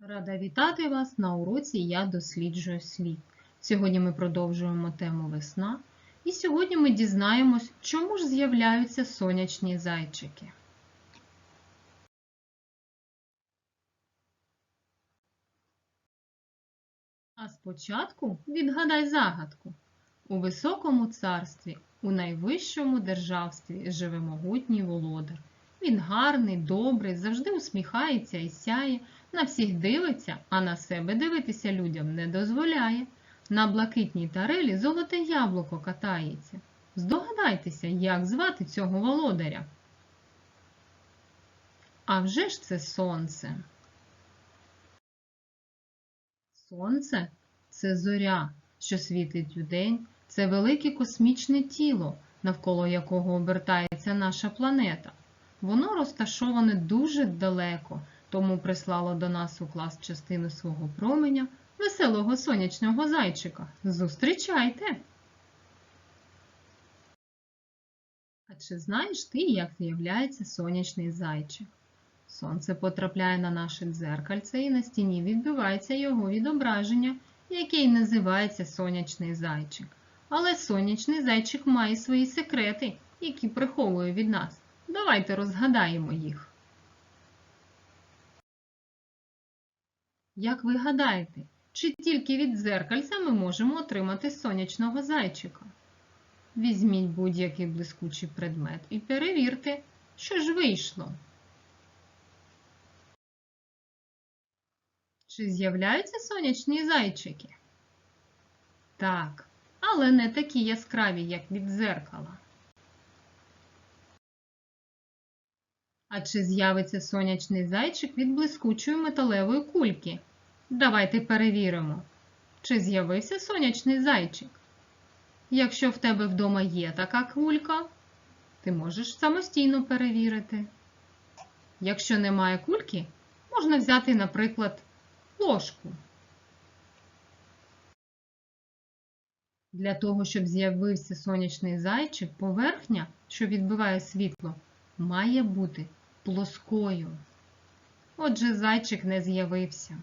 Рада вітати вас на уроці Я досліджую світ. Сьогодні ми продовжуємо тему весна, і сьогодні ми дізнаємось, чому ж з'являються сонячні зайчики. А спочатку відгадай загадку. У високому царстві, у найвищому державстві живе могутній володар. Він гарний, добрий, завжди усміхається і сяє, на всіх дивиться, а на себе дивитися людям не дозволяє. На блакитній тарелі золоте яблуко катається. Здогадайтеся, як звати цього володаря. А вже ж це сонце. Сонце це зоря, що світить удень, це велике космічне тіло, навколо якого обертається наша планета. Воно розташоване дуже далеко, тому прислало до нас у клас частину свого променя веселого сонячного зайчика. Зустрічайте! А чи знаєш ти, як з'являється сонячний зайчик? Сонце потрапляє на наше дзеркальце і на стіні відбивається його відображення, яке й називається сонячний зайчик. Але сонячний зайчик має свої секрети, які приховує від нас. Давайте розгадаємо їх. Як ви гадаєте, чи тільки від дзеркальця ми можемо отримати сонячного зайчика? Візьміть будь-який блискучий предмет і перевірте, що ж вийшло. Чи з'являються сонячні зайчики? Так, але не такі яскраві, як від дзеркала. А чи з'явиться сонячний зайчик від блискучої металевої кульки? Давайте перевіримо, чи з'явився сонячний зайчик. Якщо в тебе вдома є така кулька, ти можеш самостійно перевірити. Якщо немає кульки, можна взяти, наприклад, ложку. Для того, щоб з'явився сонячний зайчик, поверхня, що відбиває світло, має бути плоскою. Отже, зайчик не з'явився.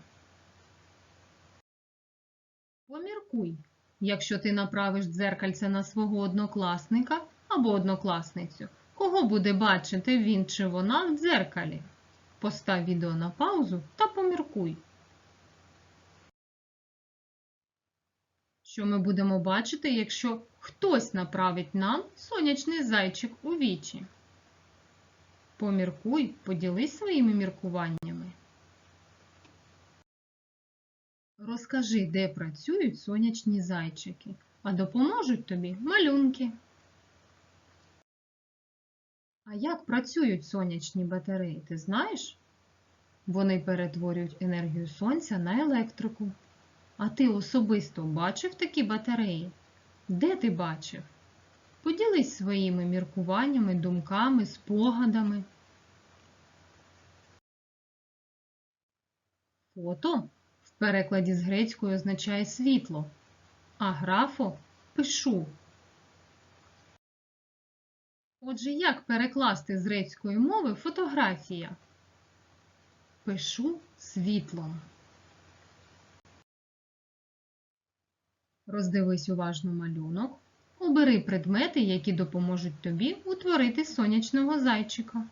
Поміркуй, якщо ти направиш дзеркальце на свого однокласника або однокласницю, кого буде бачити він чи вона в дзеркалі? Постав відео на паузу та поміркуй. Що ми будемо бачити, якщо хтось направить нам сонячний зайчик у вічі? Поміркуй, поділись своїми міркуваннями. Розкажи, де працюють сонячні зайчики, а допоможуть тобі малюнки. А як працюють сонячні батареї, ти знаєш? Вони перетворюють енергію сонця на електрику. А ти особисто бачив такі батареї? Де ти бачив? Поділись своїми міркуваннями, думками, спогадами. Фото в перекладі з грецької означає світло, а графо пишу. Отже, як перекласти з грецької мови фотографія? Пишу світлом. Роздивись уважно малюнок. Обери предмети, які допоможуть тобі утворити сонячного зайчика.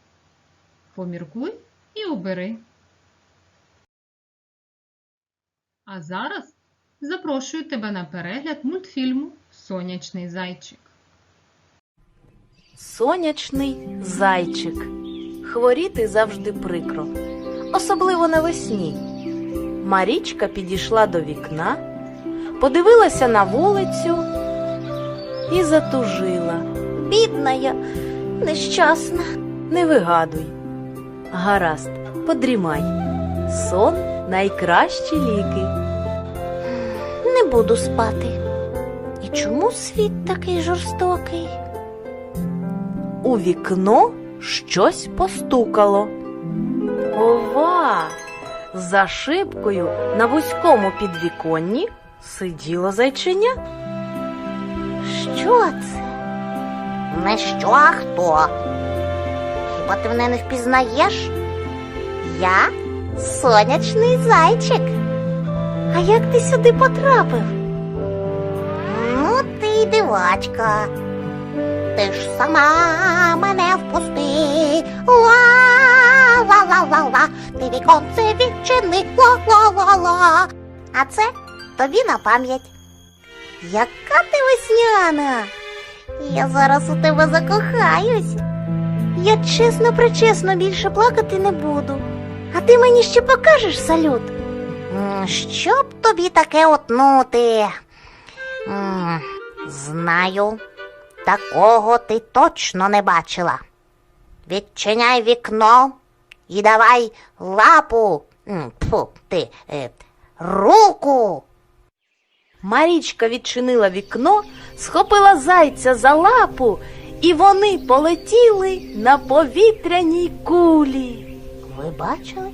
Поміркуй і обери. А зараз запрошую тебе на перегляд мультфільму Сонячний зайчик. Сонячний зайчик. Хворіти завжди прикро, особливо навесні. Марічка підійшла до вікна, подивилася на вулицю і затужила. Бідна я, нещасна. Не вигадуй. Гаразд, подрімай. Сон найкращі ліки. Не буду спати. І чому світ такий жорстокий? У вікно щось постукало. Ова! За шибкою на вузькому підвіконні сиділо зайчиня. Що це? Не що, а хто? Хіба ти мене не впізнаєш? Я сонячний зайчик. А як ти сюди потрапив? Ну, ти й дивачка. Ти ж сама мене впусти. Ла-ла-ла-ла-ла. Ти віконце відчини. Ла-ла-ла-ла. А це тобі на пам'ять. Яка ти весняна? Я зараз у тебе закохаюсь. Я чесно причесно більше плакати не буду. А ти мені ще покажеш салют? Щоб тобі таке отнути? Знаю, такого ти точно не бачила. Відчиняй вікно і давай лапу. Тьфу, ти, е, руку. Марічка відчинила вікно, схопила зайця за лапу, і вони полетіли на повітряній кулі. Ви бачили?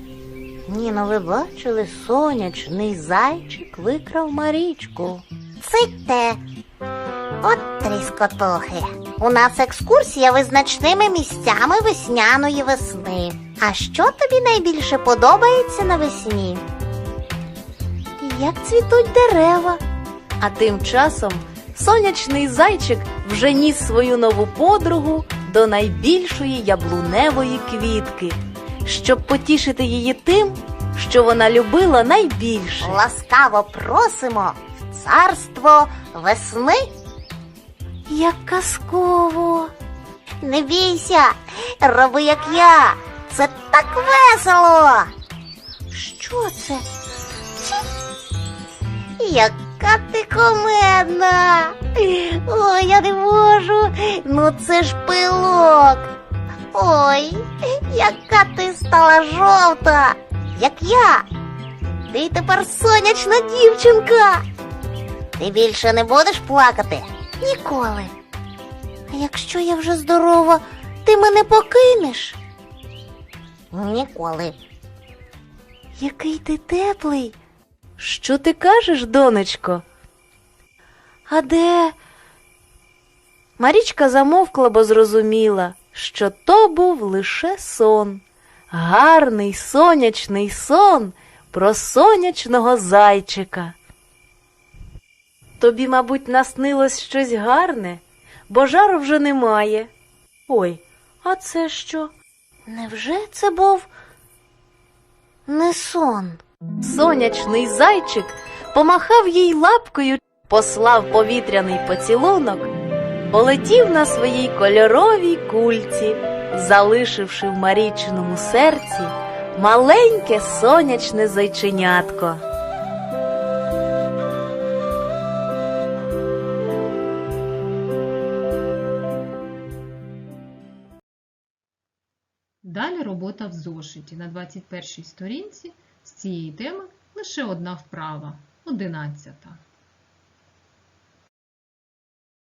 Ні, ну ви бачили, сонячний зайчик викрав Марічку. Цитьте. От тріскотохи. У нас екскурсія визначними місцями весняної весни. А що тобі найбільше подобається навесні? Як цвітуть дерева. А тим часом сонячний зайчик вже ніс свою нову подругу до найбільшої яблуневої квітки, щоб потішити її тим, що вона любила найбільше. Ласкаво просимо в царство весни. Як казково! Не бійся, роби як я. Це так весело. Що це? Чи? Яка ти комедна. Ой, я не можу. Ну це ж пилок. Ой, яка ти стала жовта, як я. Ти тепер сонячна дівчинка. Ти більше не будеш плакати? Ніколи. А якщо я вже здорова, ти мене покинеш? Ніколи. Який ти теплий. Що ти кажеш, донечко? А де? Марічка замовкла, бо зрозуміла, що то був лише сон. Гарний сонячний сон про сонячного зайчика. Тобі, мабуть, наснилось щось гарне, бо жару вже немає. Ой, а це що? Невже це був не сон? Сонячний зайчик помахав їй лапкою, послав повітряний поцілунок, полетів на своїй кольоровій кульці, залишивши в Марічиному серці маленьке сонячне зайченятко. Далі робота в зошиті. На 21 сторінці з цієї теми лише одна вправа, 11.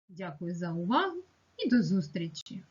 Дякую за увагу і до зустрічі!